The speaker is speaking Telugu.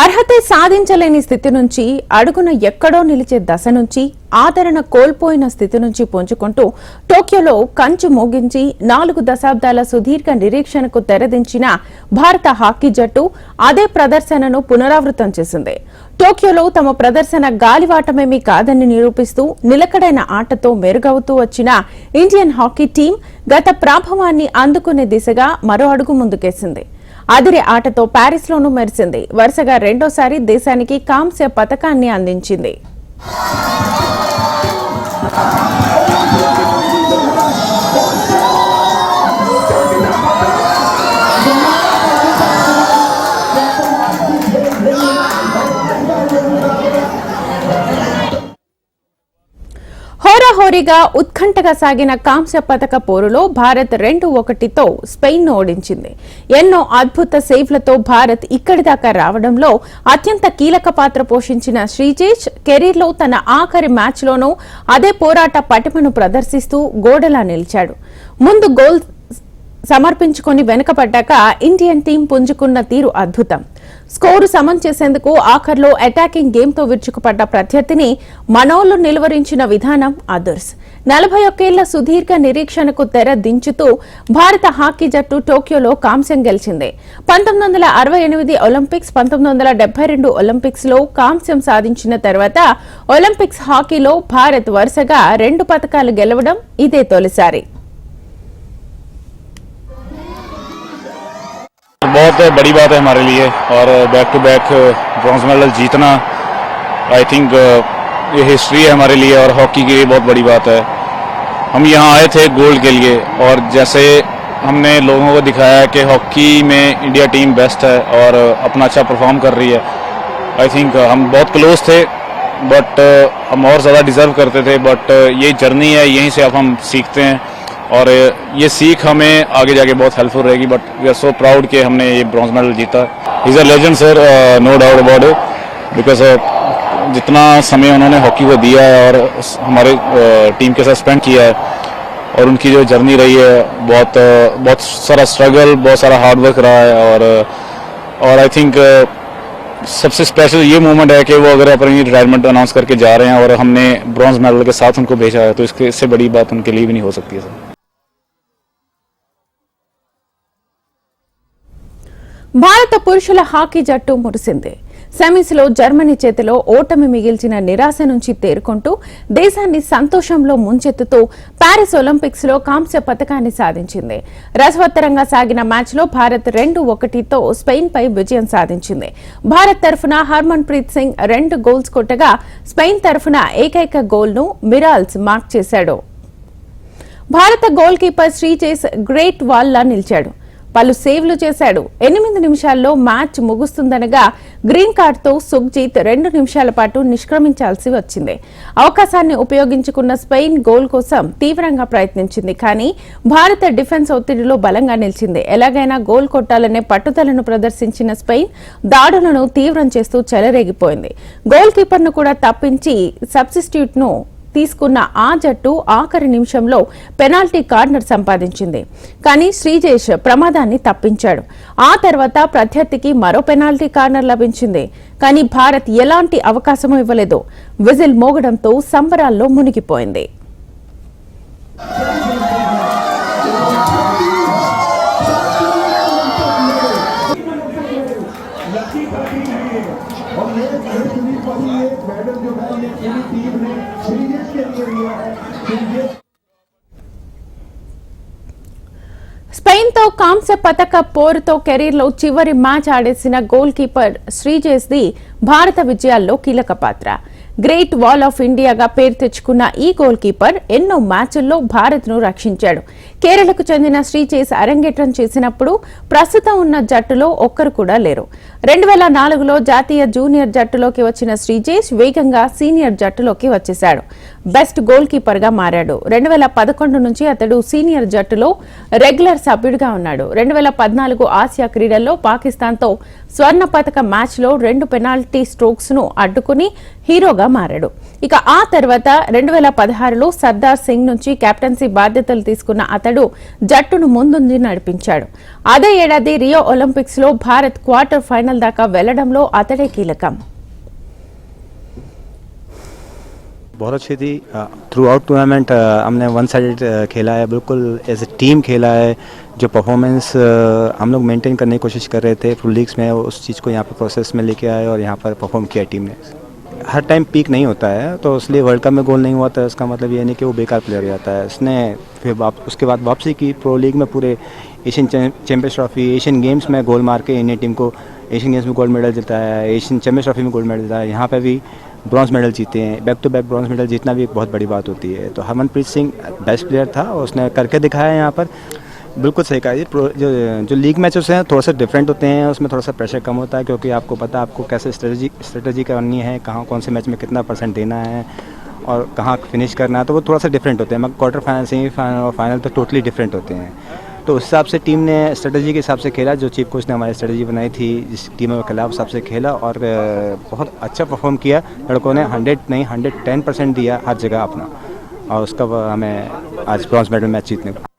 అర్హత సాధించలేని స్థితి నుంచి అడుగున ఎక్కడో నిలిచే దశ నుంచి ఆదరణ కోల్పోయిన స్థితి నుంచి పుంజుకుంటూ టోక్యోలో కంచు మోగించి నాలుగు దశాబ్దాల సుదీర్ఘ నిరీక్షణకు తెరదించిన భారత హాకీ జట్టు అదే ప్రదర్శనను పునరావృతం చేసింది. టోక్యోలో తమ ప్రదర్శన గాలివాటమేమీ కాదని నిరూపిస్తూ నిలకడైన ఆటతో మెరుగవుతూ వచ్చిన ఇండియన్ హాకీ టీం గత ప్రాభవాన్ని అందుకునే దిశగా మరో అడుగు ముందుకేసింది. అదిరి ఆటతో ప్యారిస్లోనూ మెరిసింది. వరుసగా రెండోసారి దేశానికి కాంస్య పథకాన్ని అందించింది. హోరాహోరీగా ఉత్కంఠగా సాగిన కాంస్య పథక పోరులో భారత్ రెండు ఒకటితో స్పెయిన్ను ఓడించింది. ఎన్నో అద్భుత సేవ్లతో భారత్ ఇక్కడి దాకా రావడంలో అత్యంత కీలక పాత్ర పోషించిన శ్రీజేష్ కెరీర్లో తన ఆఖరి మ్యాచ్లోనూ అదే పోరాట పటిమను ప్రదర్శిస్తూ గోడలా నిలిచాడు. ముందు గోల్ సమర్పించుకొని వెనుకపడ్డాక ఇండియన్ టీం పుంజుకున్న తీరు అద్భుతం. స్కోరు సమం చేసేందుకు ఆఖర్లో అటాకింగ్ గేమ్తో విరుచుకుపడ్డ ప్రత్యర్థిని మనోళ్ళు నిలువరించిన విధానం అదర్స్. నలభై ఒక్కేళ్ళ సుదీర్ఘ నిరీక్షణకు తెర దించుతూ భారత హాకీ జట్టు టోక్యోలో కాంస్యం గెలిచింది. పంతొమ్మిది వందల అరవై ఎనిమిది ఒలింపిక్స్ పంతొమ్మిది వందల డెబ్బై రెండు ఒలింపిక్స్లో కాంస్యం సాధించిన తర్వాత ఒలింపిక్స్ హాకీలో భారత్ వరుసగా రెండు పథకాలు గెలవడం ఇదే తొలిసారి. बहुत बड़ी बात है हमारे लिए और back to back bronze medal जीतना आई थिंक ये हिस्ट्री है हमारे लिए और हॉकी के लिए बहुत बड़ी बात है। हम यहाँ आए थे गोल्ड के लिए और जैसे हमने लोगों को दिखाया कि हॉकी में इंडिया टीम बेस्ट है और अपना अच्छा परफॉर्म कर रही है। आई थिंक हम बहुत क्लोज थे बट हम और ज़्यादा डिज़र्व करते थे बट ये जर्नी है, यहीं से अब हम सीखते हैं। और ये सीख हमें आगे जाके बहुत हेल्पफुल रहेगी but we are so proud कि हमने ये ब्रॉन्ज मेडल जीता। Is a legend sir no doubt about it because जितना समय उन्होंने हॉकी को दिया है और हमारे टीम के साथ स्पेंड किया है, और उनकी जो जर्नी रही है, बहुत बहुत सारा स्ट्रगल बहुत सारा हार्ड वर्क रहा है, और और आई थिंक सबसे स्पेशल ये मोमेंट है कि वो अगर अपनी रिटायरमेंट अनाउंस करके जा रहे हैं और हमने ब्रॉन्ज मेडल के साथ उनको भेजा है तो इसके, इससे बड़ी बात उनके लिए भी नहीं हो सकती है सर భారత పురుషుల హాకీ జట్టు మురిసింది. సెమీస్లో జర్మనీ చేతిలో ఓటమి మిగిల్చిన నిరాశ నుంచి తేరుకుంటూ దేశాన్ని సంతోషంలో ముంచెత్తుతూ పారిస్ ఒలింపిక్స్లో కాంస్య పథకాన్ని సాధించింది. రసవత్తరంగా సాగిన మ్యాచ్లో భారత్ రెండు ఒకటితో స్పెయిన్ పై విజయం సాధించింది. భారత్ తరఫున హర్మన్ ప్రీత్ సింగ్ రెండు గోల్స్ కొట్టగా స్పెయిన్ తరఫున ఏకైక గోల్ను మిరాల్స్ మార్క్ చేశాడు. భారత గోల్ కీపర్ శ్రీచేస్ గ్రేట్ వాల్లా నిలిచాడు. పలు సేవ్లు చేశాడు. ఎనిమిది నిమిషాల్లో మ్యాచ్ ముగుస్తుందనగా గ్రీన్ కార్డ్తో సుఖ్జీత్ రెండు నిమిషాల పాటు నిష్క్రమించాల్సి వచ్చింది. అవకాశాన్ని ఉపయోగించుకున్న స్పెయిన్ గోల్ కోసం తీవ్రంగా ప్రయత్నించింది. కానీ భారత డిఫెన్స్ ఒత్తిడిలో బలంగా నిలిచింది. ఎలాగైనా గోల్ కొట్టాలనే పట్టుదలను ప్రదర్శించిన స్పెయిన్ దాడులను తీవ్రం చేస్తూ చెలరేగిపోయింది. గోల్ కీపర్ను కూడా తప్పించి సబ్స్టిట్యూట్ను తీసుకున్న ఆ జట్టు ఆఖరి నిమిషంలో పెనాల్టీ కార్నర్ సంపాదించింది. కానీ శ్రీజేష్ ప్రమాదాన్ని తప్పించాడు. ఆ తర్వాత ప్రత్యర్థికి మరో పెనాల్టీ కార్నర్ లభించింది. కానీ భారత్ ఎలాంటి అవకాశమూ ఇవ్వలేదు. విజిల్ మోగడంతో సంబరాల్లో మునిగిపోయింది. जो है ये पूरी टीम ने श्रीजेश के लिए लिया है श्रीजेश స్పెయిన్ తో కాంస్య పతక పోరుతో కెరీర్లో చివరి మ్యాచ్ ఆడేసిన గోల్ కీపర్ శ్రీజేస్ ది భారత విజయాల్లో కీలక పాత్ర గ్రేట్ వాల్ ఆఫ్ ఇండియాగా పేరు తెచ్చుకున్న ఈ గోల్ కీపర్ ఎన్నో మ్యాచ్ల్లో భారత్ ను రక్షించాడు కేరళకు చెందిన శ్రీచేస్ అరంగేట్రం చేసినప్పుడు ప్రస్తుతం ఉన్న జట్టులో ఒక్కరు కూడా లేరు. రెండు వేల నాలుగులో జాతీయ జూనియర్ జట్టులోకి వచ్చిన శ్రీజేష్ వేగంగా సీనియర్ జట్టులోకి వచ్చేశాడు. బెస్ట్ గోల్ కీపర్గా మారాడు. రెండు వేల పదకొండు నుంచి అతడు సీనియర్ జట్టులో రెగ్యులర్ సభ్యుడిగా ఉన్నాడు. రెండు వేల పద్నాలుగు ఆసియా క్రీడల్లో పాకిస్తాన్తో స్వర్ణ పతక మ్యాచ్లో రెండు పెనాల్టీ స్ట్రోక్స్ను అడ్డుకుని హీరోగా మారాడు. ఇక ఆ తర్వాత రెండు వేల పదహారులో సర్దార్ సింగ్ నుంచి కెప్టెన్సీ బాధ్యతలు తీసుకున్న అతడు అతడు జట్టును ముందుండి నడిపించాడు అదే ఏడాది రియో ఒలింపిక్స్ లో భారత్ క్వార్టర్ ఫైనల్ దాకా వెళ్లడంలో అతడే కీలకం बहुत अच्छी थी थ्रू आउट टूर्नामेंट हमने वन साइड खेला है बिल्कुल एज ए टीम खेला है जो परफॉर्मेंस हम लोग मेंटेन करने की कोशिश कर रहे थे प्रो लीग्स में उस चीज़ को यहाँ पर प्रोसेस में लेके आए और यहाँ पर परफॉर्म किया टीम ने हर टाइम पीक नहीं होता है तो इसलिए वर्ल्ड कप में गोल नहीं हुआ था इसका मतलब ये नहीं कि वो बेकार प्लेयर जाता है। इसने फिर वाप, उसके बाद वापसी की प्रो लीग में पूरे Asian Champions Trophy Asian Games में गोल मार के इंडियन टीम को एशियन गेम्स में गोल्ड मेडल जिताया है एशियन चैंपियंस ट्रॉफी में गोल्ड मेडल जिताया है। यहाँ पर भी ब्रॉन्ज मेडल जीते हैं। Back to back bronze medal जीतना भी एक बहुत बड़ी बात होती है। तो हरमनप्रीत सिंह बेस्ट प्लेयर था और उसने करके दिखाया है यहाँ पर। बिल्कुल सही कहा जी। जो लीग मैचेस हैं, थोड़ा सा डिफरेंट होते हैं, उसमें थोड़ा सा प्रेशर कम होता है, क्योंकि आपको पता है आपको कैसे स्ट्रेटजी स्ट्रेटजी करनी है, कहाँ, कौन से मैच में कितना परसेंट देना है, और कहाँ फिनिश करना है तो वो थोड़ा सा डिफरेंट होते हैं। मगर क्वार्टर फाइनल सेमीफाइनल और फाइनल तो टोटली डिफरेंट होते हैं। तो उस हिसाब से टीम ने स्ट्रेटजी के हिसाब से खेला, जो चीफ कोच ने हमारी स्ट्रेटजी बनाई थी, जिस टीम के खिलाफ हिसाब से खेला, और बहुत अच्छा परफॉर्म किया। लड़कों ने हंड्रेड नहीं हंड्रेड टेन परसेंट दिया हर जगह अपना, और उसका हमें आज ब्रॉन्ज मेडल मैच जीतने को।